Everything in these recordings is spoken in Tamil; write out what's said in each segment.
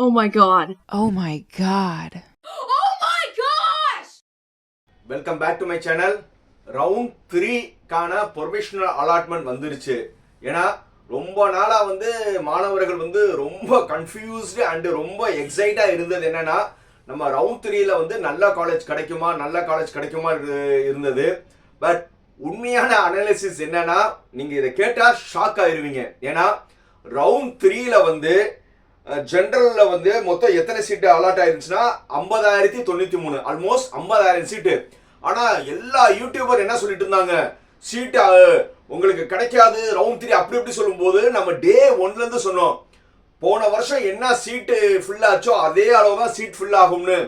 Oh my god. Oh my god. Welcome back to my channel round த்ரீக்கான professional allotment வந்துருச்சு. ஏன்னா ரொம்ப நாளாக வந்து மாணவர்கள் வந்து ரொம்ப கன்ஃபியூஸ்டு அண்டு ரொம்ப எக்ஸைட்டாக இருந்தது. என்னன்னா நம்ம ரவுண்ட் த்ரீல வந்து நல்ல காலேஜ் கிடைக்குமா நல்ல காலேஜ் கிடைக்குமா இரு- இருந்தது. பட் உண்மையான அனாலிசிஸ் என்னன்னா நீங்கள் இதை கேட்டால் ஷாக் ஆயிருவீங்க. ஏன்னா ரவுண்ட் த்ரீல வந்து ஜென்ரலில் வந்து மொத்தம் எத்தனை சீட்டு அலாட் ஆயிருந்துச்சுன்னா ஐம்பதாயிரத்தி தொண்ணூற்றி மூணு. ஆல்மோஸ்ட் ஐம்பதாயிரம் சீட்டு ஆனால் எல்லா யூடியூபர் என்ன சொல்லிட்டு இருந்தாங்க? சீட்டு உங்களுக்கு கிடைக்காது. ரவுண்ட் த்ரீ அப்படி இப்படி சொல்லும்போது நம்ம டே ஒன்லேருந்து சொன்னோம். போன வருஷம் என்ன சீட்டு ஃபில் ஆச்சோ அதே அளவு தான் சீட் ஃபில் ஆகும்னு.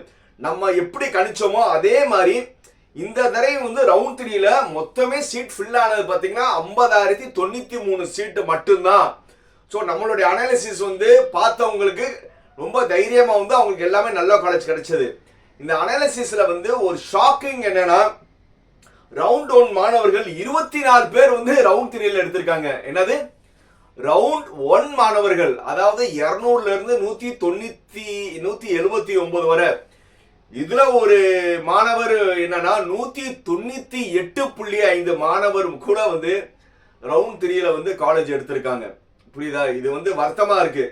நம்ம எப்படி கணிச்சோமோ அதே மாதிரி இந்த தடவை வந்து ரவுண்ட் த்ரீல மொத்தமே சீட் ஃபில் ஆனது பார்த்தீங்கன்னா ஐம்பதாயிரத்தி தொண்ணூற்றி மூணு சீட்டு மட்டும்தான். ஸோ நம்மளுடைய அனாலிசிஸ் வந்து பார்த்தவங்களுக்கு ரொம்ப தைரியமாக வந்து அவங்களுக்கு எல்லாமே நல்ல காலேஜ் கிடைச்சது. இந்த அனாலிசிஸில் வந்து ஒரு ஷாக்கிங் என்னன்னா ரவுண்ட் ஒன் மாணவர்கள் இருபத்தி நாலு பேர் வந்து ரவுண்ட் த்ரீல எடுத்திருக்காங்க. என்னது? ரவுண்ட் ஒன் மாணவர்கள் அதாவது இருநூறுல இருந்து நூத்தி தொண்ணூத்தி நூத்தி எழுபத்தி ஒன்பது வரை. இதுல ஒரு மாணவர் என்னன்னா நூத்தி தொண்ணூத்தி எட்டு புள்ளி ஐந்து மாணவர் கூட வந்து ரவுண்ட் த்ரீல வந்து காலேஜ் எடுத்திருக்காங்க. புரியுதா? இது வந்து வருத்தமா இருக்கு.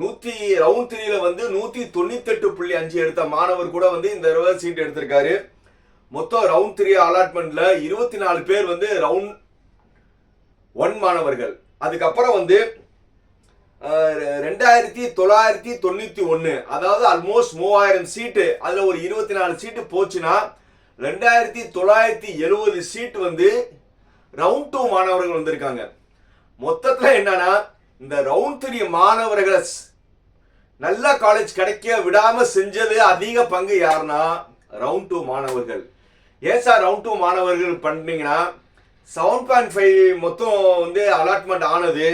நூத்தி ரவுண்ட் த்ரீல வந்து நூத்தி தொண்ணூத்தெட்டு புள்ளி அஞ்சு எடுத்த மாணவர் கூட வந்து இந்த தடவை சீட் எடுத்திருக்காரு. மொத்தம் ரவுண்ட் த்ரீ அலாட்மெண்ட்ல இருபத்தி நாலு பேர் வந்து ரவுண்ட் ஒன் மாணவர்கள். அதுக்கப்புறம் வந்து ரெண்டாயிரத்தி தொள்ளாயிரத்தி தொண்ணூத்தி ஒன்னு அதாவது ஆல்மோஸ்ட் மூவாயிரம் சீட்டு அதுல ஒரு இருபத்தி நாலு சீட்டு போச்சுன்னா ரெண்டாயிரத்தி தொள்ளாயிரத்தி எழுபது சீட் வந்து ரவுண்ட் டூ மாணவர்கள் வந்திருக்காங்க. மொத்தத்துல என்னன்னா இந்த ரவுண்ட் த்ரீ மாணவர்களை நல்ல காலேஜ் கிடைக்க விடாம செஞ்சது அதிக பங்கு யாருன்னா ரவுண்ட் டூ மாணவர்கள். ஏன் சார் ரவுண்ட் டூ மாணவர்கள் பண்ணீங்கன்னா செவன் பாயிண்ட் ஃபைவ் மொத்தம் வந்து அலாட்மெண்ட் ஆனது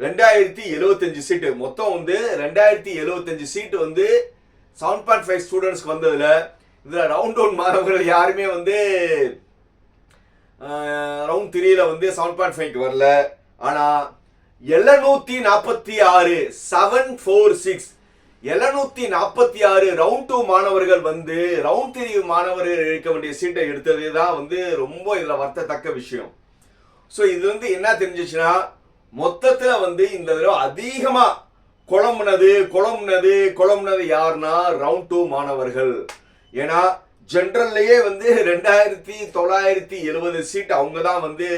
ரெண்டாயிரத்தி எழுவத்தஞ்சு சீட்டு மொத்தம் வந்து ரெண்டாயிரத்தி எழுபத்தஞ்சு சீட்டு வந்து செவன் பாயிண்ட் ஃபைவ் ஸ்டூடெண்ட்ஸ்க்கு வந்ததில் இதில் ரவுண்ட் ஒன் மாணவர்கள் யாருமே வந்து ரவுண்ட் த்ரீயில் வந்து செவன் பாயிண்ட் ஃபைவ்க்கு வரல. ஆனால் எழுநூத்தி நாற்பத்தி ஆறு செவன் ஃபோர் சிக்ஸ் எழுநூத்தி நாற்பத்தி ஆறு ரவுண்ட் டூ மாணவர்கள் வந்து ரவுண்ட் த்ரீ மாணவர்கள் எடுக்க வேண்டிய சீட்டை எடுத்தது தான் வந்து ரொம்ப இதில் வருத்தத்தக்க விஷயம். ஸோ இது வந்து என்ன தெரிஞ்சிச்சுன்னா மொத்தத்தில் வந்து இந்த தடவை அதிகமாக குழம்புனது குழம்புனது குழம்புனது யாருன்னா ரவுண்ட் டூ மாணவர்கள். ஏன்னா ஜென்ரல்லையே வந்து ரெண்டாயிரத்தி தொள்ளாயிரத்தி எழுபது சீட் அவங்க தான் வந்து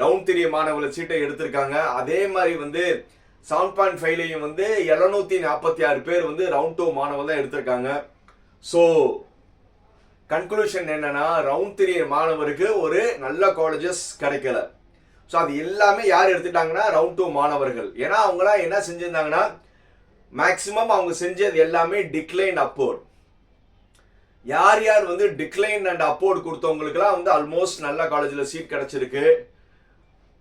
ரவுண்ட் த்ரீ மாணவர்கள் சீட்டை எடுத்திருக்காங்க. அதே மாதிரி வந்து செவன் பாயிண்ட் ஃபைவ்லையும் வந்து எழுநூற்றி நாற்பத்தி ஆறு பேர் வந்து ரவுண்ட் டூ மாணவர்கள் தான் எடுத்திருக்காங்க. ஸோ கன்க்ளூஷன் என்னன்னா ரவுண்ட் த்ரீ மாணவருக்கு ஒரு நல்ல காலேஜஸ் கிடைக்கல. ஸோ அது எல்லாமே யார் எடுத்துட்டாங்கன்னா ரவுண்ட் டூ மாணவர்கள். ஏன்னா அவங்களாம் என்ன செஞ்சிருந்தாங்கன்னா மேக்சிமம் அவங்க செஞ்சது எல்லாமே டிக்ளைன் அப்போர்ட் யார் யார் வந்து டிக்ளைன் அண்ட் அப்போர்ட் கொடுத்தவங்களுக்குலாம் வந்து ஆல்மோஸ்ட் நல்ல காலேஜில் சீட் கிடச்சிருக்கு.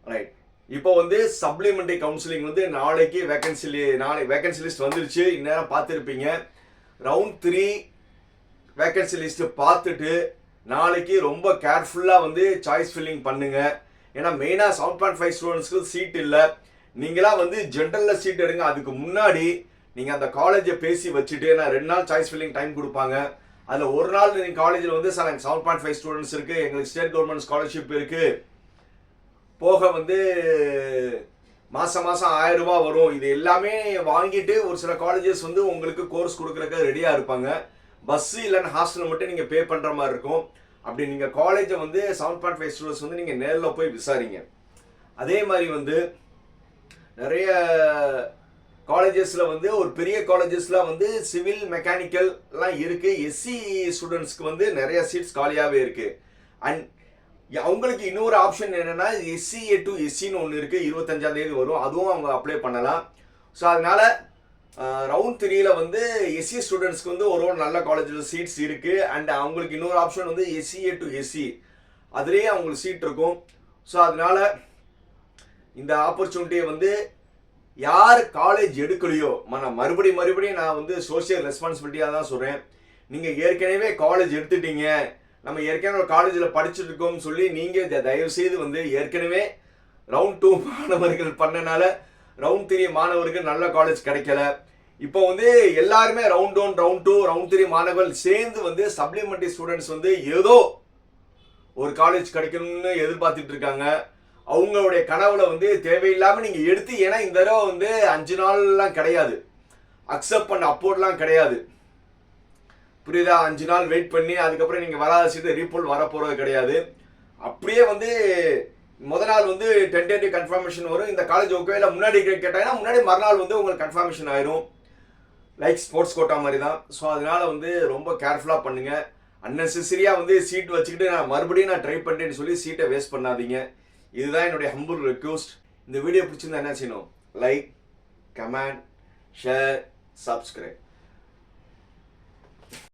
ரைட் இப்போ வந்து சப்ளிமெண்டரி கவுன்சிலிங் வந்து நாளைக்கு வேகன்சி நாளை வேகன்சி லிஸ்ட் வந்துருச்சு. இந்நேரம் பார்த்துருப்பீங்க. ரவுண்ட் த்ரீ வேகன்சி லிஸ்ட்டு பார்த்துட்டு நாளைக்கு ரொம்ப கேர்ஃபுல்லாக வந்து சாய்ஸ் ஃபில்லிங் பண்ணுங்க. ஏன்னா மெயினாக செவன் பாயிண்ட் ஃபைவ் ஸ்டூடெண்ட்ஸ்க்கு சீட் இல்லை. நீங்களாம் வந்து ஜென்ரலில் சீட் எடுங்க. அதுக்கு முன்னாடி நீங்கள் அந்த காலேஜை பேசி வச்சுட்டு நான் ரெண்டு நாள் சாய்ஸ் ஃபில்லிங் டைம் கொடுப்பாங்க. அதில் ஒரு நாள் நீங்கள் காலேஜில் வந்து சார் எனக்கு செவன் பாயிண்ட் ஃபைவ் ஸ்டூடெண்ட்ஸ் இருக்குது எங்களுக்கு ஸ்டேட் கவர்மெண்ட் ஸ்காலர்ஷிப் இருக்குது போக வந்து மாதம் மாதம் ஆயிரம் ரூபாய் வரும். இது எல்லாமே வாங்கிட்டு ஒரு சில காலேஜஸ் வந்து உங்களுக்கு கோர்ஸ் கொடுக்கறதுக்கு ரெடியாக இருப்பாங்க. பஸ்ஸு இல்லைன்னு ஹாஸ்டல் மட்டும் நீங்கள் பே பண்ணுற மாதிரி இருக்கும். அப்படி நீங்கள் காலேஜை வந்து செவன் பாயிண்ட் ஃபைவ் ஸ்டூடெண்ட்ஸ் வந்து நீங்கள் நேரில் போய் விசாரிங்க. அதே மாதிரி வந்து நிறைய காலேஜஸில் வந்து ஒரு பெரிய காலேஜஸில் வந்து சிவில் மெக்கானிக்கல் எல்லாம் எஸ்சி ஸ்டூடெண்ட்ஸ்க்கு வந்து நிறைய சீட்ஸ் காலியாகவே இருக்குது அண்ட் அவங்களுக்கு இன்னொரு ஆப்ஷன் என்னன்னா எஸ்சிஏ டு எஸ்சின்னு ஒன்று இருக்குது இருபத்தஞ்சாம் தேதி வரும். அதுவும் அவங்க அப்ளை பண்ணலாம். ஸோ அதனால ரவுண்ட் த்ரீயில் வந்து எஸ்சி ஸ்டூடெண்ட்ஸ்க்கு வந்து ஒரு ஒரு நல்ல காலேஜில் சீட்ஸ் இருக்குது அண்ட் அவங்களுக்கு இன்னொரு ஆப்ஷன் வந்து எஸ்சிஏ டு எஸ்சி அதுலேயே அவங்களுக்கு சீட் இருக்கும். ஸோ அதனால இந்த ஆப்பர்ச்சுனிட்டியை வந்து யார் காலேஜ் எடுக்கலையோ நான் மறுபடியும் மறுபடியும் நான் வந்து சோஷியல் ரெஸ்பான்சிபிலிட்டியாக தான் சொல்கிறேன் நீங்கள் ஏற்கனவே காலேஜ் எடுத்துட்டீங்க. நம்ம ஏற்கனவே ஒரு காலேஜில் படிச்சுட்டு இருக்கோம்னு சொல்லி நீங்கள் தயவுசெய்து வந்து ஏற்கனவே ரவுண்ட் டூ மாணவர்கள் பண்ணனால ரவுண்ட் த்ரீ மாணவர்கள் நல்ல காலேஜ் கிடைக்கல. இப்போ வந்து எல்லாருமே round one round two round three மாணவர்கள் சேர்ந்து வந்து சப்ளிமெண்ட்ரி ஸ்டூடெண்ட்ஸ் வந்து ஏதோ ஒரு காலேஜ் கிடைக்கணும்னு எதிர்பார்த்துட்டு இருக்காங்க. அவங்களுடைய கனவுல வந்து தேவையில்லாமல் நீங்கள் எடுத்து ஏன்னா இந்த தடவை வந்து அஞ்சு நாள்லாம் கிடையாது. அக்செப்ட் பண்ண அப்போர்ட்லாம் கிடையாது. புரியுதா? அஞ்சு நாள் வெயிட் பண்ணி அதுக்கப்புறம் நீங்கள் வராத சீட்டு ரீபோல் வரப்போகிறது கிடையாது. அப்படியே வந்து முத நாள் வந்து டென்டேட்டிவ் கன்ஃபர்மேஷன் வரும். இந்த காலேஜ் ஓகே இல்லை முன்னாடி கேட்டாங்கன்னா முன்னாடி மறுநாள் வந்து உங்களுக்கு கன்ஃபர்மேஷன் ஆயிரும். லைக் ஸ்போர்ட்ஸ் கோட்டா மாதிரி தான் ஸோ அதனால வந்து ரொம்ப கேர்ஃபுல்லாக பண்ணுங்கள் அன்னெசரியாக வந்து சீட் வச்சுக்கிட்டு நான் மறுபடியும் நான் ட்ரை பண்ணுறேன்னு சொல்லி சீட்டை வேஸ்ட் பண்ணாதீங்க. இதுதான் என்னுடைய ஹம்புல் ரெக்வஸ்ட் இந்த வீடியோ பிடிச்சிருந்தா என்ன செய்யணும்? Like comment share subscribe